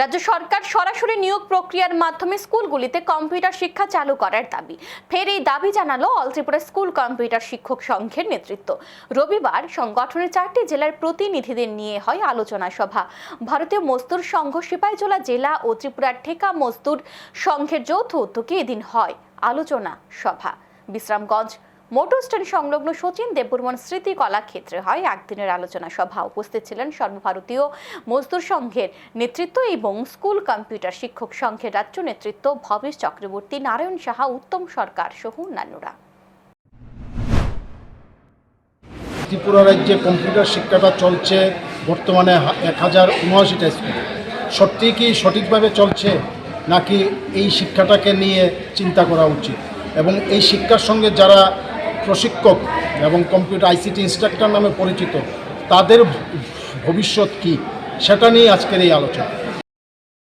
রাজ্য সরকার সরাসরি নিয়োগ প্রক্রিয়ার মাধ্যমে স্কুলগুলিতে কম্পিউটার শিক্ষা চালু করার দাবি। ফের এই দাবি জানালো অল ত্রিপুরা স্কুল কম্পিউটার শিক্ষক সংঘের নেতৃত্ব। রবিবার সংগঠনের চারটি জেলার প্রতিনিধিদের নিয়ে হয় আলোচনা সভা। ভারতীয় মজদুর সংঘ সিপাহীজলা জেলা ও ত্রিপুরার ঠেকা মজদুর সংঘের যৌথ উদ্যোগে এদিন হয় আলোচনা সভা। বিশ্রামগঞ্জ মোটর স্ট্যান্ড সংলগ্ন সচিন দেববর্মন স্মৃতি কলা ক্ষেত্রে হয়। একদিনের আলোচনা সভা উপস্থিত ছিলেন সর্বভারতীয় মজদুর সংঘের নেতৃত্ব এবং স্কুল কম্পিউটার শিক্ষক সংঘের রাজ্য নেতৃত্ব ভবেশ চক্রবর্তী, নারায়ণ সাহা, উত্তম সরকার সহ অন্যান্যরা। ত্রিপুরা রাজ্যে কম্পিউটার শিক্ষাটা চলছে বর্তমানে এক হাজার উনআশিটা স্কুলে। সত্যি কি সঠিকভাবে চলছে নাকি এই শিক্ষাটাকে নিয়ে চিন্তা করা উচিত? এবং এই শিক্ষার সঙ্গে যারা প্রশিক্ষক এবং কম্পিউটার আইসিটি ইনস্ট্রাক্টর নামে পরিচিত, তাদের ভবিষ্যৎ কি? সেটা নিয়ে আজকের এই আলোচনা।